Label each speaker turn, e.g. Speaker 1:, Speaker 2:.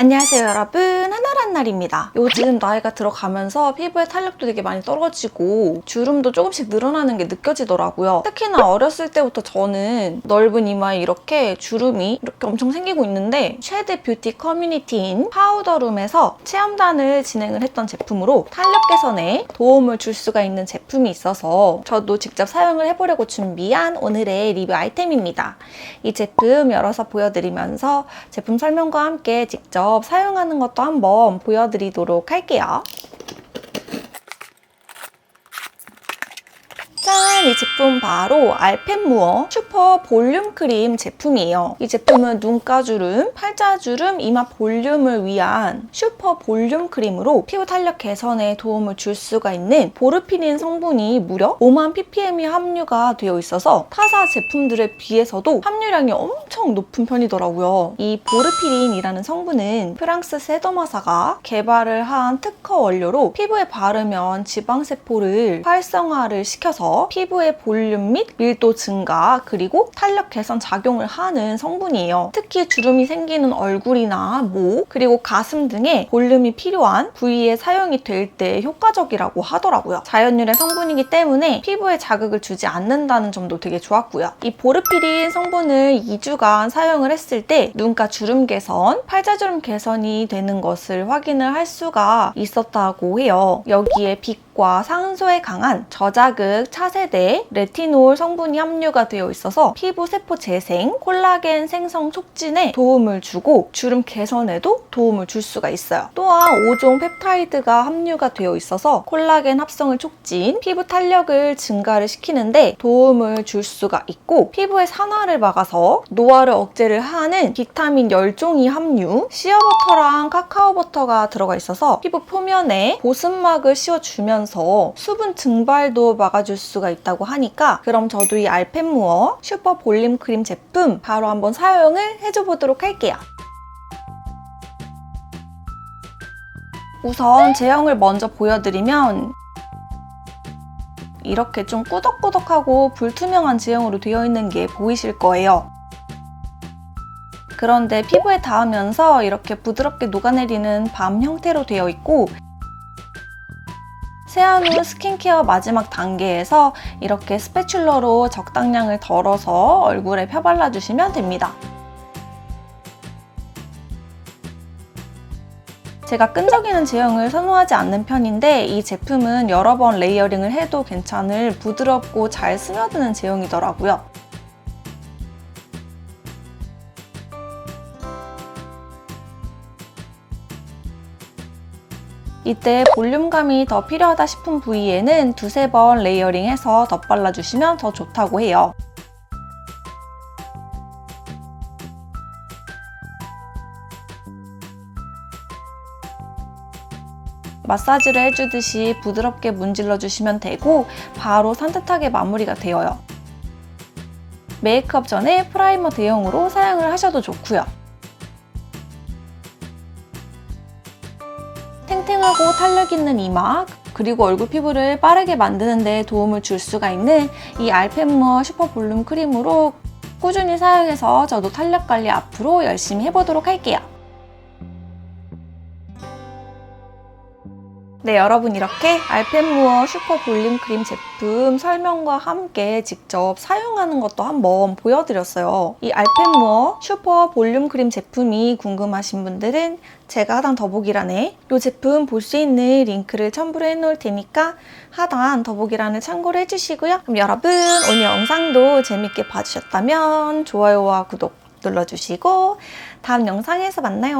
Speaker 1: 안녕하세요 여러분. 하나란 날입니다. 요즘 나이가 들어가면서 피부의 탄력도 되게 많이 떨어지고 주름도 조금씩 늘어나는 게 느껴지더라고요. 특히나 어렸을 때부터 저는 넓은 이마에 이렇게 주름이 이렇게 엄청 생기고 있는데 쉐드 뷰티 커뮤니티인 파우더룸에서 체험단을 진행을 했던 제품으로 탄력 개선에 도움을 줄 수가 있는 제품이 있어서 저도 직접 사용을 해보려고 준비한 오늘의 리뷰 아이템입니다. 이 제품 열어서 보여드리면서 제품 설명과 함께 직접 사용하는 것도 한번 보여드리도록 할게요. 이 제품 바로 알펜무어 슈퍼 볼륨 크림 제품이에요. 이 제품은 눈가주름, 팔자주름, 이마 볼륨을 위한 슈퍼 볼륨 크림으로 피부 탄력 개선에 도움을 줄 수가 있는 보르피닌 성분이 무려 5만 ppm이 함유가 되어 있어서 타사 제품들에 비해서도 함유량이 엄청 높은 편이더라고요. 이 보르피린이라는 성분은 프랑스 세더마사가 개발을 한 특허 원료로 피부에 바르면 지방세포를 활성화를 시켜서 피부 의 볼륨 및 밀도 증가 그리고 탄력 개선 작용을 하는 성분이에요. 특히 주름이 생기는 얼굴이나 목 그리고 가슴 등의 볼륨이 필요한 부위에 사용이 될 때 효과적이라고 하더라고요. 자연유래 성분이기 때문에 피부에 자극을 주지 않는다는 점도 되게 좋았고요. 이 보르피린 성분을 2주간 사용을 했을 때 눈가 주름 개선, 팔자주름 개선이 되는 것을 확인을 할 수가 있었다고 해요. 여기에 빛 과 상소에 강한 저자극 차세대 레티놀 성분이 함유가 되어 있어서 피부 세포 재생, 콜라겐 생성 촉진에 도움을 주고 주름 개선에도 도움을 줄 수가 있어요. 또한 5종 펩타이드가 함유가 되어 있어서 콜라겐 합성을 촉진, 피부 탄력을 증가를 시키는데 도움을 줄 수가 있고 피부의 산화를 막아서 노화를 억제를 하는 비타민 10종이 함유, 시어버터랑 카카오 버터가 들어가 있어서 피부 표면에 보습막을 씌워주면서 수분 증발도 막아줄 수가 있다고 하니까 그럼 저도 이 알펜무어 슈퍼 볼륨 크림 제품 바로 한번 사용을 해줘보도록 할게요. 우선 제형을 먼저 보여드리면 이렇게 좀 꾸덕꾸덕하고 불투명한 제형으로 되어 있는 게 보이실 거예요. 그런데 피부에 닿으면서 이렇게 부드럽게 녹아내리는 밤 형태로 되어 있고 세안 후 스킨케어 마지막 단계에서 이렇게 스패츌러로 적당량을 덜어서 얼굴에 펴발라주시면 됩니다. 제가 끈적이는 제형을 선호하지 않는 편인데 이 제품은 여러 번 레이어링을 해도 괜찮을 부드럽고 잘 스며드는 제형이더라고요. 이때 볼륨감이 더 필요하다 싶은 부위에는 두세 번 레이어링해서 덧발라주시면 더 좋다고 해요. 마사지를 해주듯이 부드럽게 문질러 주시면 되고 바로 산뜻하게 마무리가 되어요. 메이크업 전에 프라이머 대용으로 사용을 하셔도 좋고요. 탱탱하고 탄력 있는 이마 그리고 얼굴 피부를 빠르게 만드는 데 도움을 줄 수가 있는 이 알펜무어 슈퍼 볼륨 크림으로 꾸준히 사용해서 저도 탄력 관리 앞으로 열심히 해보도록 할게요. 네, 여러분 이렇게 알펜무어 슈퍼 볼륨 크림 제품 설명과 함께 직접 사용하는 것도 한번 보여드렸어요. 이 알펜무어 슈퍼 볼륨 크림 제품이 궁금하신 분들은 제가 하단 더보기란에 이 제품 볼 수 있는 링크를 첨부를 해놓을 테니까 하단 더보기란을 참고를 해주시고요. 그럼 여러분 오늘 영상도 재밌게 봐주셨다면 좋아요와 구독 눌러주시고 다음 영상에서 만나요.